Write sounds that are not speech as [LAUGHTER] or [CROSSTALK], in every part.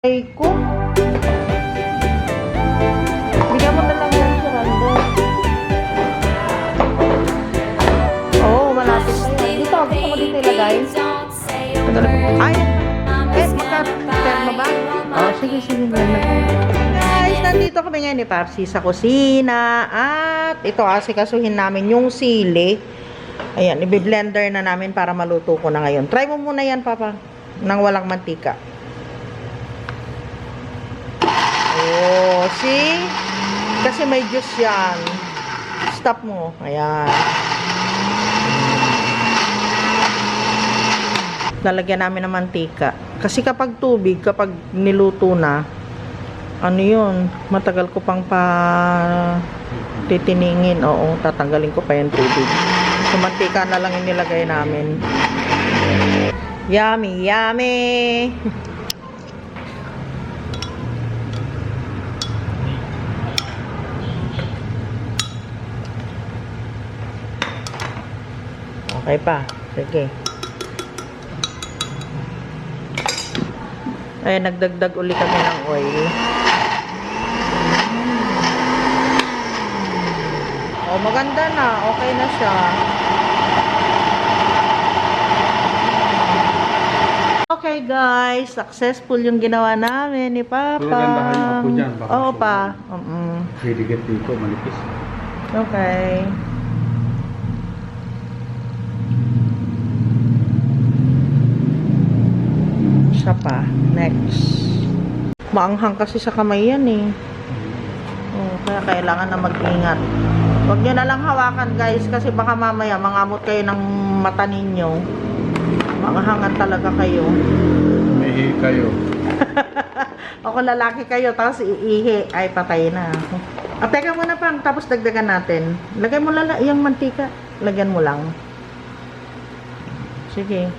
Ay ko. Bigyan mo na lang yan si Rando. Oo, oh, malapit na yan. Dito, gusto mo dito ilagay? Ay, eh, magka-termo ba? Oh, sige, sige. Guys, nandito kami ngayon ni Papsi sa kusina. At ito, asikasuhin namin yung sili. Ayan, i-blender na namin para maluto ko na ngayon. Try mo muna yan, Papa. Nang walang mantika. Oh, see? Kasi may juice yan. Stop mo. Ayan. Lalagyan namin ng mantika. Kasi kapag tubig, kapag niluto na, ano yun, matagal ko pang pa titiningin. Oo, tatanggalin ko pa yung tubig. So, mantika na lang yung nilagay namin. Yummy, yummy! [LAUGHS] Okay pa. Sige. Ay, nagdagdag uli kami ng oil. Oh, maganda na. Okay na siya. Okay guys, successful yung ginawa namin ni Papa. Dyan, baka Oo pa. Mm-mm. Hiligit dito, malipis. Okay. Pa. Next. Maanghang kasi sa kamay yan eh. Oh, kaya kailangan na mag-ingat. Huwag nyo na lang hawakan guys kasi baka mamaya mangamot kayo ng mata ninyo. Maanghangan talaga kayo. Umihi kayo. [LAUGHS] Ako lalaki kayo, tapos iihi, ay patay na. At teka muna pang, tapos dagdagan natin. Lagay mo lala, yung mantika, lagyan mo lang. Sige.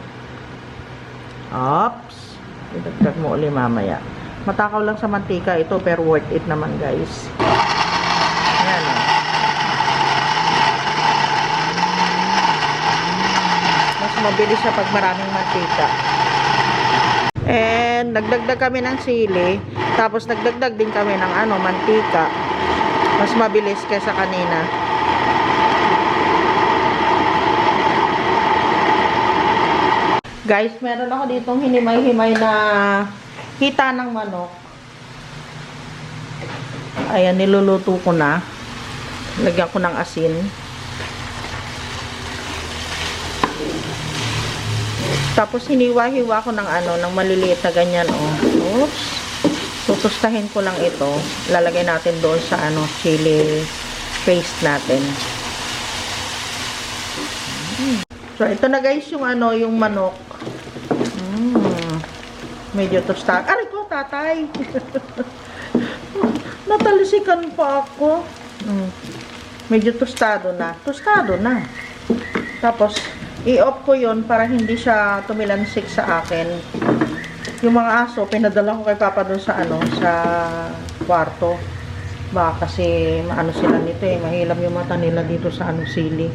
Ops. Idagdag mo uli mamaya. Matakaw lang sa mantika ito, pero worth it naman guys. Ayan o. Mas mabilis siya pag maraming mantika. And nagdagdag kami ng sili, tapos nagdagdag din kami ng ano, mantika. Mas mabilis kaysa kanina. Guys, meron ako ditong hinimay-himay na hita ng manok. Ayan, niluluto ko na. Lagyan ko ng asin. Tapos hiniwa-hiwa ko ng ano, ng maliliit na ganyan, oh. Oops. Tutustahin ko lang ito. Lalagay natin doon sa ano, chili paste natin. Mm. So, ito na guys yung ano, yung manok. Medyo tostado. Aray ko, tatay. [LAUGHS] Natalisikan pa ako. Mm. Medyo tostado na. Tostado na. Tapos, i-off ko yon para hindi siya tumilansik sa akin. Yung mga aso, pinadala ko kay Papa doon sa ano, sa kwarto. Baka kasi maano sila nito eh, mahilam yung mata nila dito sa ano sili.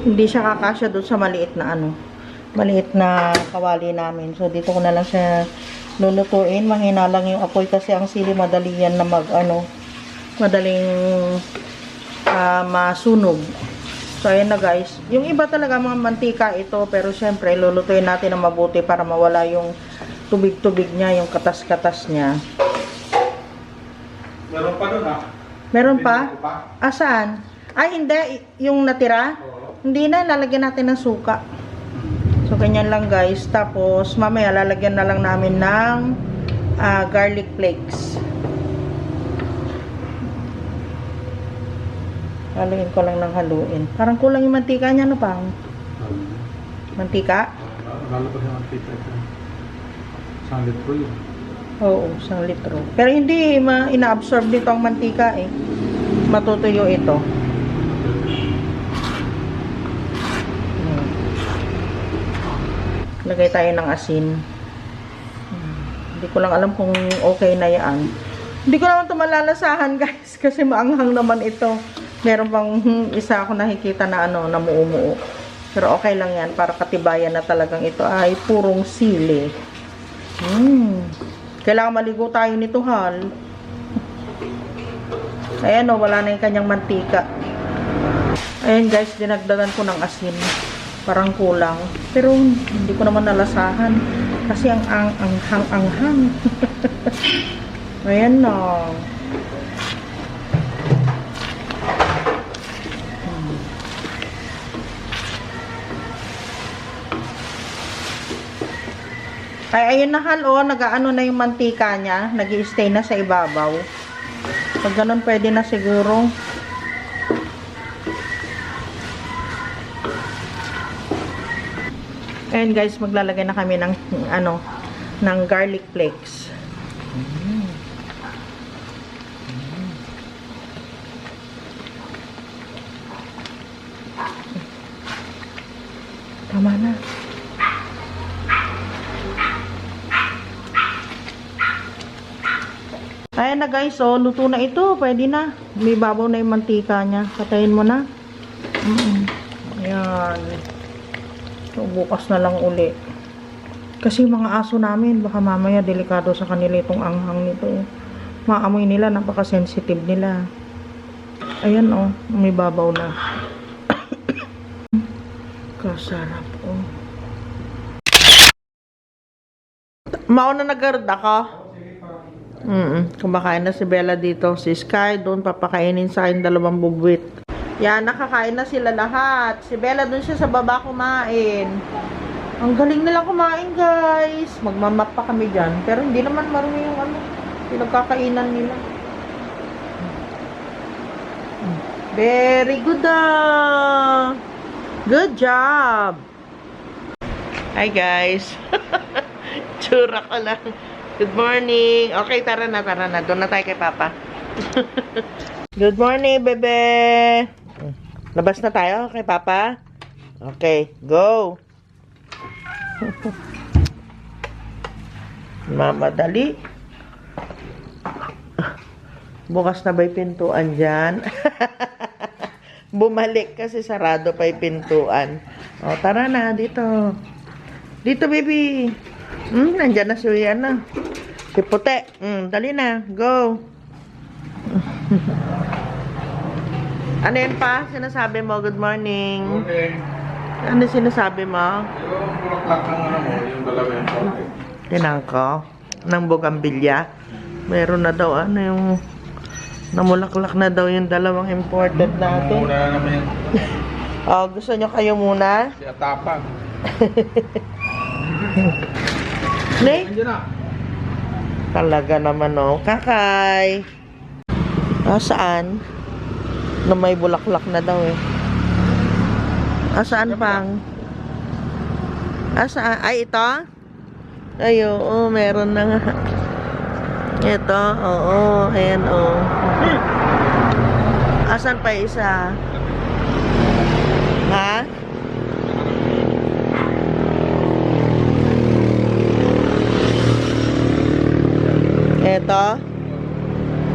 Hindi siya kakasya doon sa maliit na ano, maliit na kawali namin. So dito ko na lang siya lulutuin. Mahina lang yung apoy kasi ang sili madali yan na mag ano, madaling ah, masunog. So, ayan na guys. Yung iba talaga mga mantika ito, pero syempre, lulutuin natin ng mabuti para mawala yung tubig-tubig niya, yung katas-katas niya. Meron pa doon ah. Meron pa? Asan? Ay, hindi. I- Yung natira? Oo. Hindi na, lalagyan natin ng suka. Ganyan lang guys. Tapos, mamaya lalagyan na lang namin ng ah, garlic flakes. Haluin ko lang ng haluin. Parang kulang yung mantika niya, ano pa? Um, Mantika? Lalabas yung antita ito. Isang litro yun. Oo, isang litro. Pero hindi ma ina-absorb nito ang mantika eh. Matutuyo ito. Lagay tayo ng asin. Hmm. Hindi ko lang alam kung okay na yan. Hindi ko naman ito malalasahan [LAUGHS] guys kasi maanghang naman ito. Meron pang hmm, isa ako nakikita na ano, na muumuo. Pero okay lang yan para katibayan na talagang ito ay purong sili. Hmm. Kailangan maligo tayo nito, Hal. Ayan o, wala na yung kanyang mantika. Ayan guys, dinagdagan ko ng asin. Parang kulang. Pero hindi ko naman nalasahan. Kasi ang ang ang hang ang hang. [LAUGHS] Ayan na. Hmm. Ay, ayun na hal, oh, nag-ano na yung mantika niya. nag stay na sa ibabaw. Pag ganun, pwede na siguro. Ayan guys, maglalagay na kami ng, ano, ng garlic flakes. Tama na. Ayan na guys, oh, luto na ito. Pwede na. May babaw na yung mantika niya. Patayin mo na. Mm. Ayan. So, bukas na lang uli. Kasi mga aso namin, baka mamaya delikado sa kanila itong anghang nito. Maamoy nila, napaka-sensitive nila. Ayan oh, may babaw na. [COUGHS] Kasarap oh. Mauna nag-garda ka? Mm kumakain na si Bella dito. Si Sky, doon papakainin sa akin dalawang bubwit. Yan, nakakain na sila lahat. Si Bella doon siya sa baba kumain. Ang galing nila kumain, guys. Magmamap pa kami dyan. Pero hindi naman marumi yung ano, pinagkakainan nila. Very good ah. Good job. Hi guys. [LAUGHS] Tsura ko lang. Good morning. Okay, tara na, tara na. Doon na tayo kay Papa. [LAUGHS] Good morning, bebe. Labas na tayo kay Papa. Okay, go. [LAUGHS] Mamadali. Bukas na ba yung pintuan dyan? [LAUGHS] Bumalik kasi sarado pa yung pintuan. O, tara na, dito. Dito, baby. Hmm, nandyan na si na. Si Puti. Hmm, dali na. Go. [LAUGHS] ano yun pa? Sinasabi mo, good morning. Okay. Ano sinasabi mo? Yung bulaklak ng ano mo, yung dalawa yung topic. Ko. Ng bugambilya. Meron na daw, ano yung... Namulaklak na daw yung dalawang imported natin. Muna na naman yung [LAUGHS] Oh, gusto nyo kayo muna? si Atapang. [LAUGHS] Nay? Andiyan na. Talaga naman, oh. Kakay. Ah, saan? Na may bulaklak na daw, eh. Ah, saan pang? Ah, saan? Ay, ito? Ay, oo, meron na nga. Ito, oo, ayan, oo. Asan pa isa? Ha? Ito?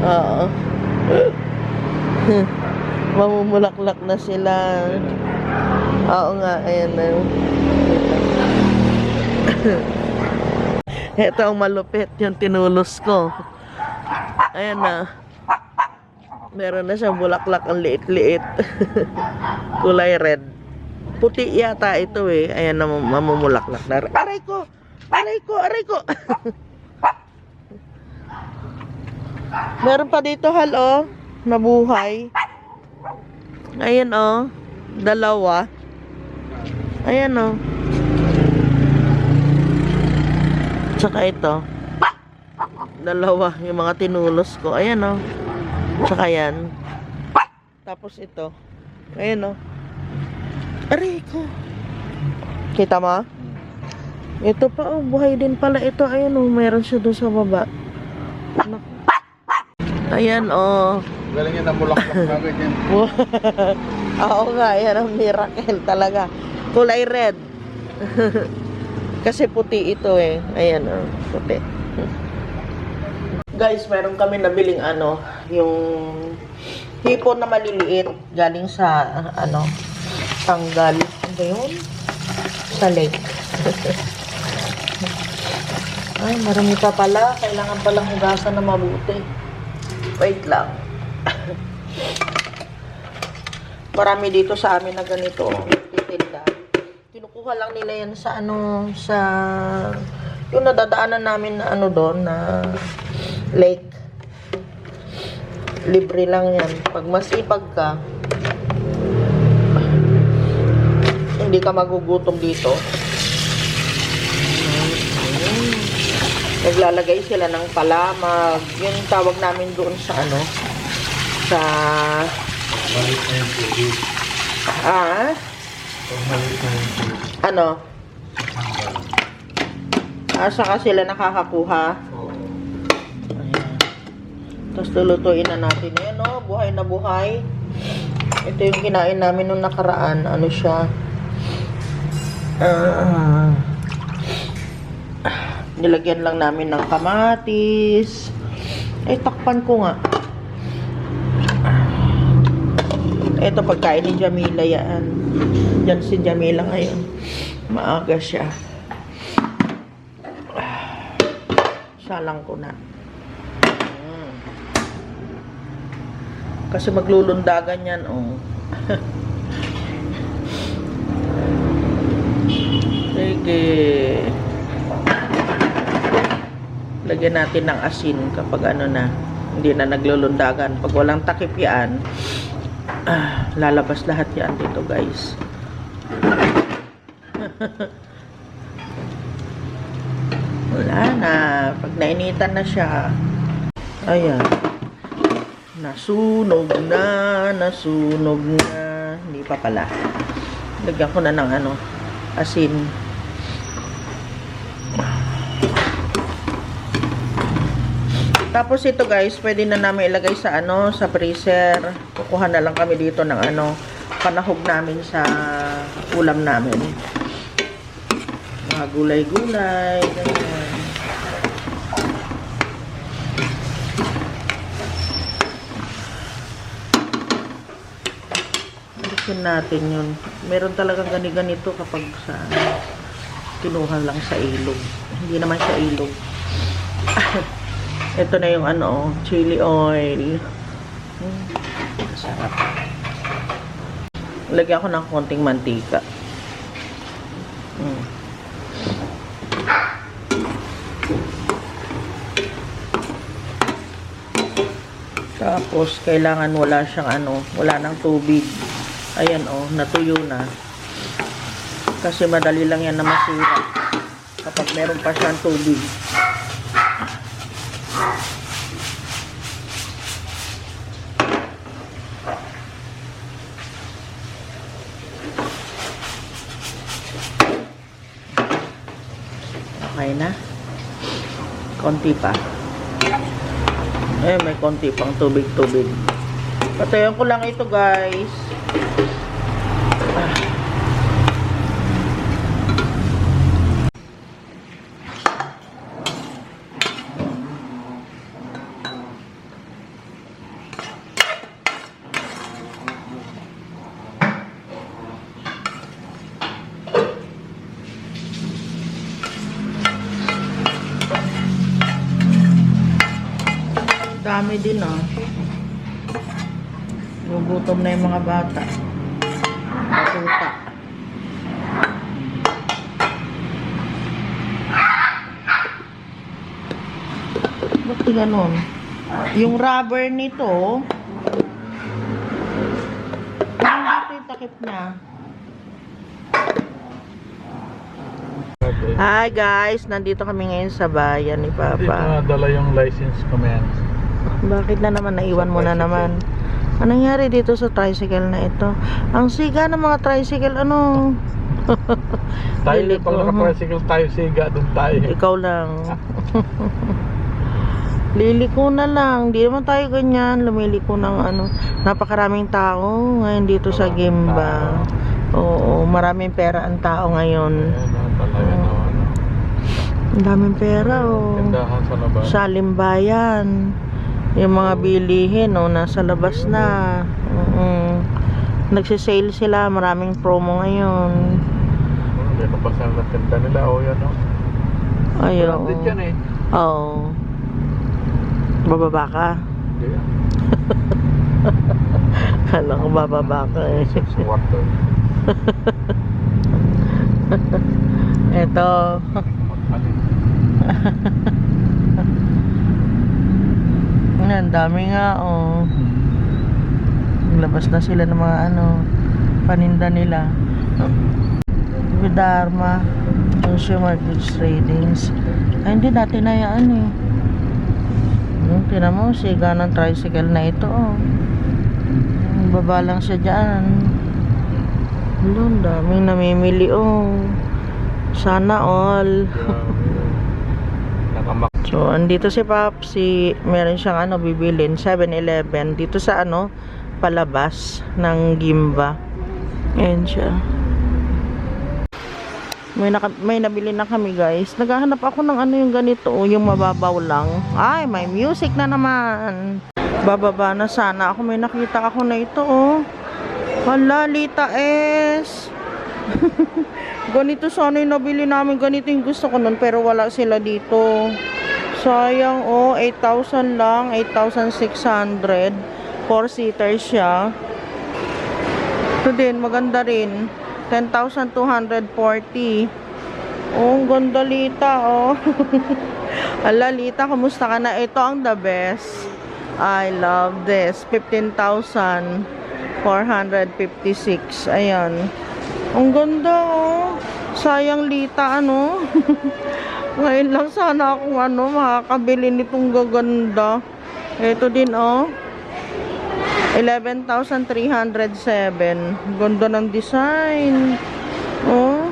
Oo. [LAUGHS] Mamumulaklak na sila. Oo nga, ayan na. [LAUGHS] Ito ang malupit, yung tinulos ko. Ayan na. Meron na siyang bulaklak ang liit-liit. [LAUGHS] Kulay red. Puti yata ito eh. Ayan na mamumulaklak na. Aray ko! Aray ko! Aray ko! [LAUGHS] Meron pa dito hal oh. Nabuhay. Ayan oh. Dalawa. Ayan oh. Tsaka ito. Dalawa. Yung mga tinulos ko. Ayan oh. Tsaka yan. Tapos ito. Ayan oh. Aray. Kita mo? Ito pa oh. Buhay din pala ito. Ayan oh. Meron siya doon sa baba. Naku. Ayan oh. Galing yan ang bulaklak na ganyan. [LAUGHS] Oo nga, yan ang miracle talaga. Kulay red. [LAUGHS] Kasi puti ito eh. Ayan, oh, puti. Guys, meron kami nabiling ano, yung hipon na maliliit galing sa ano, tanggal. Ano yun? Sa lake. [LAUGHS] Ay, marami pa pala. Kailangan palang hugasan na mabuti. Wait lang. marami dito sa amin na ganito. Titinda. Kinukuha lang nila yan sa ano, sa... Yung nadadaanan namin na ano doon, na lake. Libre lang yan. Pag masipag ka, hindi ka magugutom dito. Naglalagay sila ng palamag. Yun tawag namin doon sa ano, sa, ah, ano, ah, saka sila nakakakuha. Ayan. Tapos lulutuin na natin. Ayan o, buhay na buhay. Ito yung kinain namin nung nakaraan. Ano siya? Ah, nilagyan lang namin ng kamatis. Eh, takpan ko nga. Ito pagkain ni Jamila yan. Yan si Jamila ngayon. Maaga siya. Salang ko na. Mm. Kasi maglulundagan yan, oh. [LAUGHS] Sige. Lagyan natin ng asin kapag ano na, hindi na naglulundagan. Pag walang takip yan, ah, lalabas lahat yan dito, guys. [LAUGHS] Wala na. Pag nainitan na siya, ayan. Nasunog na, nasunog na. Hindi pa pala. Lagyan ko na ng ano, asin. Tapos ito guys, pwede na namin ilagay sa ano, sa freezer. Kukuha na lang kami dito ng ano, panahog namin sa ulam namin. Mga gulay-gulay, ganyan. Gusto natin yun. Meron talagang gani-ganito kapag sa kinuha lang sa ilog. Hindi naman sa ilog. Ito na yung ano, chili oil. Hmm, masarap. Lagyan ko ng konting mantika. Hmm. Tapos, kailangan wala siyang ano, wala ng tubig. Ayan oh, natuyo na. Kasi madali lang yan na masira. Kapag meron pa siyang tubig. Okay na. Konti pa. Eh, may konti pang tubig-tubig. Patayan ko lang ito, guys. Ah. Dami din, ah. Gugutom na yung mga bata. Batuta. Ba't di ganun? Yung rubber nito, parang dito yung takip niya. Okay. Hi guys, nandito kami ngayon sa bayan ni Dito Papa. nadala yung license commands. Bakit na naman naiwan mo na Tricycle. naman? Anong nangyari dito sa tricycle na ito? Ang siga ng mga tricycle, ano? [LAUGHS] Tayo Lili pag ko, naka-tricycle tayo siga, doon tayo. Ikaw lang. [LAUGHS] Liliko na lang. Di naman tayo ganyan. Lumiliko ng ano. Napakaraming tao ngayon dito sa Gimba. Oo, maraming pera ang tao ngayon. Naman. Ang daming pera, oh. Sa Limbayan. Yung mga bilihin, oh, nasa labas na. Oo. Nagsisale sila. Maraming promo ngayon. Meron pa sa tinda nila. O yan o. Ay, oo. Branded yan eh. Oo. Bababa ka. Hindi yan. [LAUGHS] Kala ko bababa ka eh. Sa [LAUGHS] [LAUGHS] Ang dami nga, oh. Labas na sila ng mga ano, paninda nila. Dharma Consumer Goods Tradings. Ay, hindi dati na yan eh. Hmm, tinan mo, siga ng tricycle na ito, oh. Baba lang siya dyan. Ang daming namimili, oh. Sana all. So, andito si Papsi, meron siyang ano, bibilin, 7-Eleven, dito sa ano, palabas ng Gimba. Ayan siya. May, naka, may nabili na kami guys. Naghahanap ako ng ano yung ganito, oh, yung mababaw lang. Ay, may music na naman. Bababa na sana ako. May nakita ako na ito, oh. Hala, Lita S. [LAUGHS] ganito sana yung nabili namin. Ganito yung gusto ko nun, pero wala sila dito. Sayang, oh. 8,000 lang. 8,600. 4-seater siya. Ito din, maganda rin. 10,240. Oh, ang ganda Lita, oh. [LAUGHS] Ala, Lita, kumusta ka na? Ito ang the best. I love this. 15,456. Ayan. Ang ganda, oh. Sayang, Lita, ano? [LAUGHS] Ngayon lang sana akong ano, makakabili nitong gaganda. Ito din, oh. 11,307. Ganda ng design. Oh.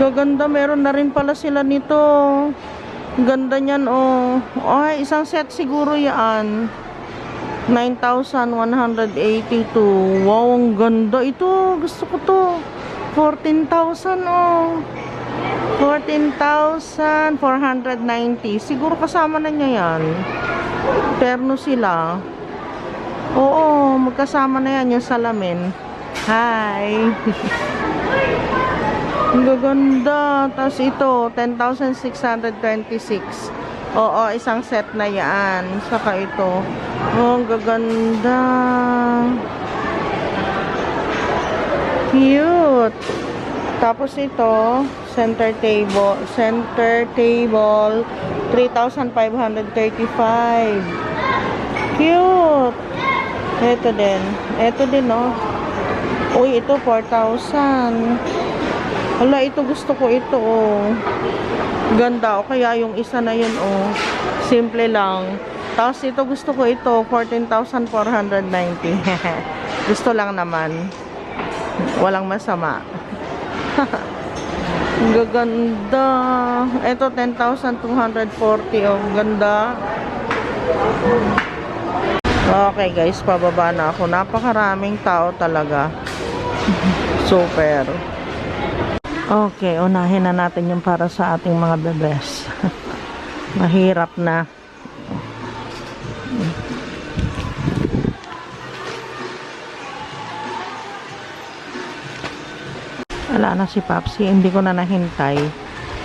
Gaganda. Meron na rin pala sila nito. Ganda niyan, oh. Ay, isang set siguro yan. 9,182. Wow, ang ganda. Ito, gusto ko to. 14,000, oh. 14,490. Siguro kasama na niya yan. Terno sila. Oo, magkasama na yan yung salamin. Hi! [LAUGHS] Ang gaganda. Tapos ito, 10,626. Oo, isang set na yan. Saka ito. Oh, ang gaganda. Cute. Tapos ito, center table. Center table, 3,535. Cute. Ito din. Ito din, no. Uy, ito 4,000. Hala, ito gusto ko ito, oh. Ganda, o kaya yung isa na yun, oh. Simple lang. Tapos ito gusto ko ito, 14,490. [LAUGHS] gusto lang naman. Walang masama. [LAUGHS] Ang gaganda. Ito, 10,240. Oh, ganda. Okay guys, pababa na ako. Napakaraming tao talaga. [LAUGHS] Super. Okay, unahin na natin yung para sa ating mga bebes. [LAUGHS] Mahirap na. Wala na si Papsi, hindi ko na nahintay.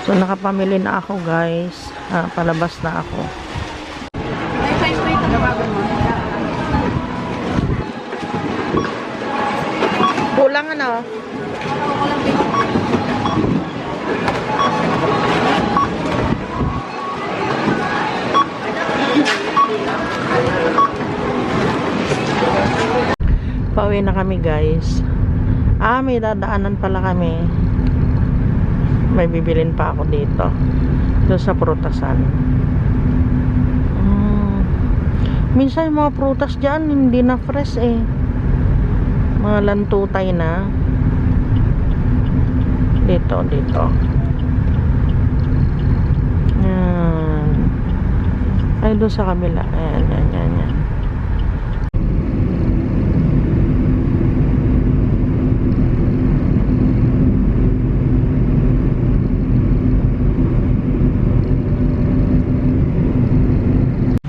So nakapamili na ako guys. Ah, palabas na ako. Kulang ano? Pauwi na kami guys. Ah, may dadaanan pala kami. May bibilin pa ako dito. Doon sa prutasan. Mm. Minsan yung mga prutas dyan, hindi na fresh eh. Mga lantutay na. Dito, dito. Yan. Ay, doon sa kabila. Ayan, yan, yan, yan.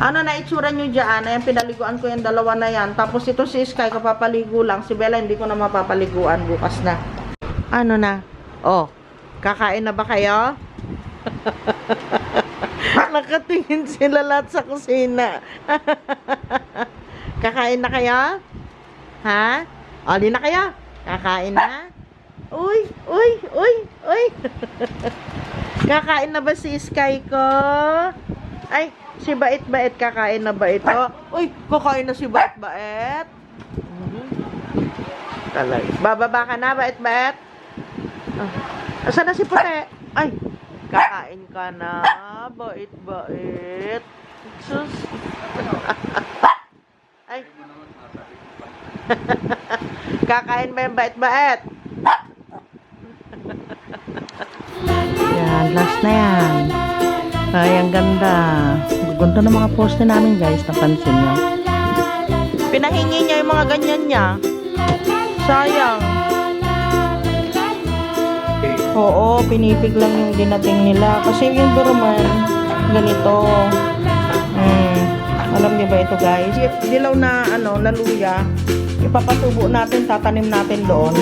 Ano na itsura nyo dyan? Ayan, pinaliguan ko yung dalawa na yan. Tapos ito si Sky, kapapaligo lang. Si Bella, hindi ko na mapapaliguan bukas na. Ano na? Oh, kakain na ba kayo? [LAUGHS] Nakatingin sila lahat sa kusina. [LAUGHS] Kakain na kaya? Ha? Di na kaya? Kakain na? Uy, uy, uy, uy. [LAUGHS] kakain na ba si Sky ko? Ay, si Bait Bait kakain na ba ito? Uy, kakain na si Bait Bait. Mhm. Talaga. Bababa ka na, Bait Bait? Ah. Asan na si Puti? Ay, kakain ka na. Bait Bait. Sus. [LAUGHS] Ay. [LAUGHS] Kakain ba yung bait-bait? yan, last na yan. Ay, ang ganda. Ganda ng mga poste namin, guys. Napansin nyo. Pinahingi niya yung mga ganyan niya. Sayang. Oo, pinipig lang yung dinating nila. Kasi yung Burman, ganito. Mm. Alam niyo ba ito, guys? Dilaw na, ano, na luya. Ipapatubo natin, tatanim natin doon.